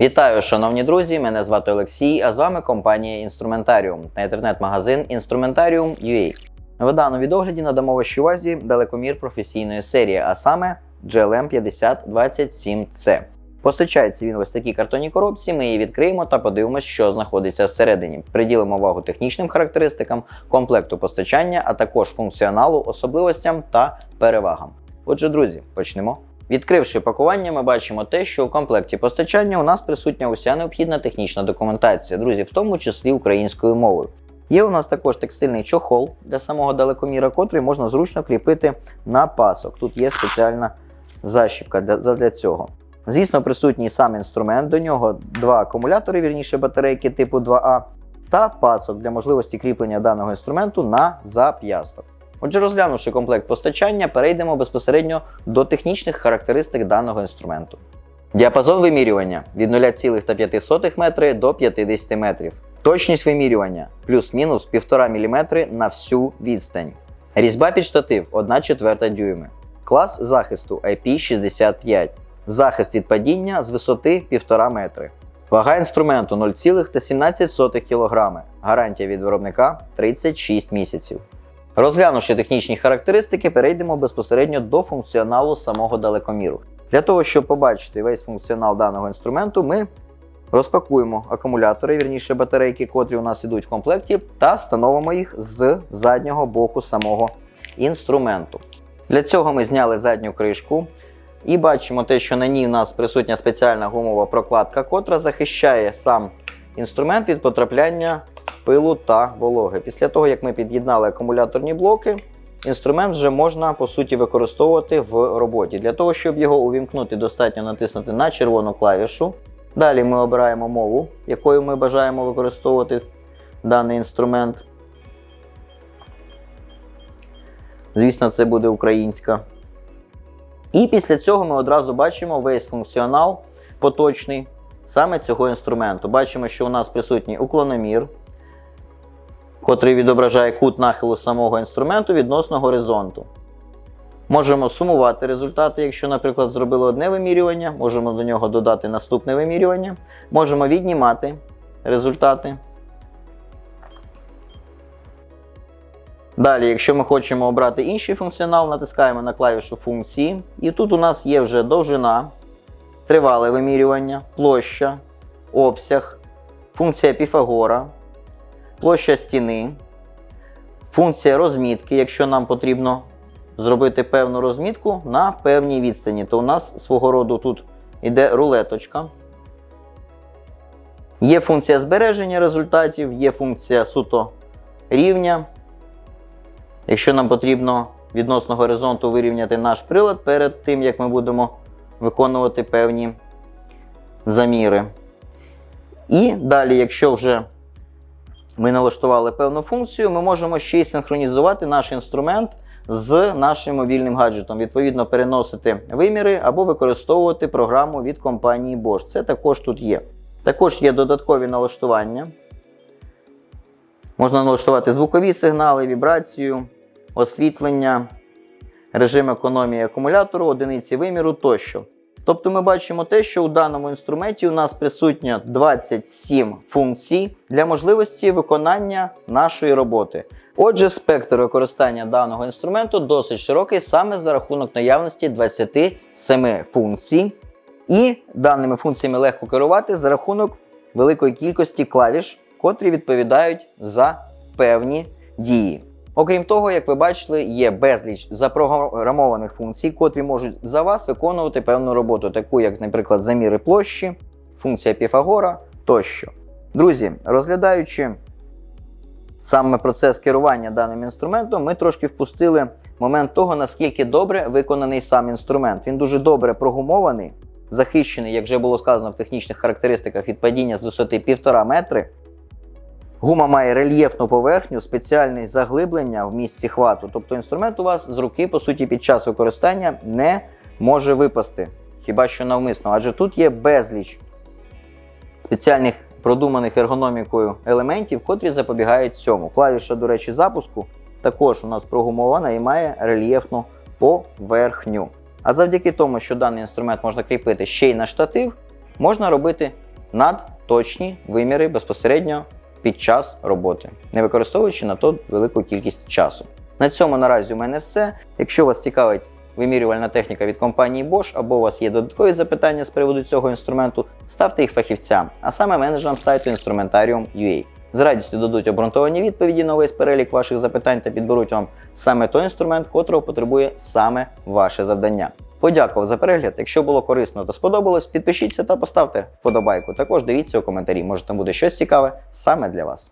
Вітаю, шановні друзі! Мене звати Олексій, а з вами компанія Інструментаріум та інтернет-магазин Instrumentarium.ua. В даному відогляді надамо вашій увазі далекомір професійної серії, а саме GLM 5027C. Постачається він в ось такій картонній коробці. Ми її відкриємо та подивимося, що знаходиться всередині. Приділимо увагу технічним характеристикам, комплекту постачання, а також функціоналу, особливостям та перевагам. Отже, друзі, почнемо. Відкривши пакування, ми бачимо те, що у комплекті постачання у нас присутня уся необхідна технічна документація, друзі, в тому числі українською мовою. Є у нас також текстильний чохол для самого далекоміра, котрий можна зручно кріпити на пасок. Тут є спеціальна защіпка для, для цього. Звісно, присутній сам інструмент, до нього два акумулятори, вірніше батарейки типу 2А, та пасок для можливості кріплення даного інструменту на зап'ясток. Отже, розглянувши комплект постачання, перейдемо безпосередньо до технічних характеристик даного інструменту. Діапазон вимірювання від 0,5 метри до 50 метрів. Точність вимірювання плюс-мінус 1,5 мм на всю відстань. Різьба під штатив 1 четверта дюйми. Клас захисту IP65. Захист від падіння з висоти 1,5 метри. Вага інструменту 0,17 кг. Гарантія від виробника 36 місяців. Розглянувши технічні характеристики, перейдемо безпосередньо до функціоналу самого далекоміру. Для того, щоб побачити весь функціонал даного інструменту, ми розпакуємо акумулятори, вірніше батарейки, котрі у нас ідуть в комплекті, та встановимо їх з заднього боку самого інструменту. Для цього ми зняли задню кришку і бачимо те, що на ній у нас присутня спеціальна гумова прокладка, котра захищає сам інструмент від потрапляння пилу та вологи. Після того, як ми під'єднали акумуляторні блоки, інструмент вже можна по суті використовувати в роботі. Для того, щоб його увімкнути, достатньо натиснути на червону клавішу. Далі ми обираємо мову, якою ми бажаємо використовувати даний інструмент. Звісно, це буде українська. І після цього ми одразу бачимо весь функціонал поточний саме цього інструменту. Бачимо, що у нас присутній уклономір, котрий відображає кут нахилу самого інструменту відносно горизонту. Можемо сумувати результати, якщо, наприклад, зробили одне вимірювання, можемо до нього додати наступне вимірювання. Можемо віднімати результати. Далі, якщо ми хочемо обрати інший функціонал, натискаємо на клавішу функції. І тут у нас є вже довжина, тривале вимірювання, площа, обсяг, функція Піфагора, площа стіни, функція розмітки, якщо нам потрібно зробити певну розмітку на певній відстані, то у нас свого роду тут іде рулеточка. Є функція збереження результатів, є функція суто рівня. Якщо нам потрібно відносно горизонту вирівняти наш прилад перед тим, як ми будемо виконувати певні заміри. І далі, якщо вже ми налаштували певну функцію, ми можемо ще й синхронізувати наш інструмент з нашим мобільним гаджетом. Відповідно, переносити виміри або використовувати програму від компанії Bosch. Це також тут є. Також є додаткові налаштування. Можна налаштувати звукові сигнали, вібрацію, освітлення, режим економії акумулятору, одиниці виміру тощо. Тобто ми бачимо те, що у даному інструменті у нас присутньо 27 функцій для можливості виконання нашої роботи. Отже, спектр використання даного інструменту досить широкий саме за рахунок наявності 27 функцій. І даними функціями легко керувати за рахунок великої кількості клавіш, котрі відповідають за певні дії. Окрім того, як ви бачили, є безліч запрограмованих функцій, котрі можуть за вас виконувати певну роботу, таку як, наприклад, заміри площі, функція Піфагора тощо. Друзі, розглядаючи саме процес керування даним інструментом, ми трошки впустили момент того, наскільки добре виконаний сам інструмент. Він дуже добре прогумований, захищений, як вже було сказано в технічних характеристиках від падіння з висоти 1,5 метри. Гума має рельєфну поверхню, спеціальне заглиблення в місці хвату. Тобто інструмент у вас з руки, по суті, під час використання не може випасти. Хіба що навмисно, адже тут є безліч спеціальних продуманих ергономікою елементів, котрі запобігають цьому. Клавіша, до речі, запуску також у нас прогумована і має рельєфну поверхню. А завдяки тому, що даний інструмент можна кріпити ще й на штатив, можна робити надточні виміри безпосередньо під час роботи, не використовуючи на то велику кількість часу. На цьому наразі у мене все. Якщо вас цікавить вимірювальна техніка від компанії Bosch або у вас є додаткові запитання з приводу цього інструменту, ставте їх фахівцям, а саме менеджерам сайту Instrumentarium.ua. З радістю дадуть обґрунтовані відповіді на весь перелік ваших запитань та підберуть вам саме той інструмент, котрого потребує саме ваше завдання. Подякував за перегляд. Якщо було корисно та сподобалось, підпишіться та поставте вподобайку. Також дивіться у коментарі, може там буде щось цікаве саме для вас.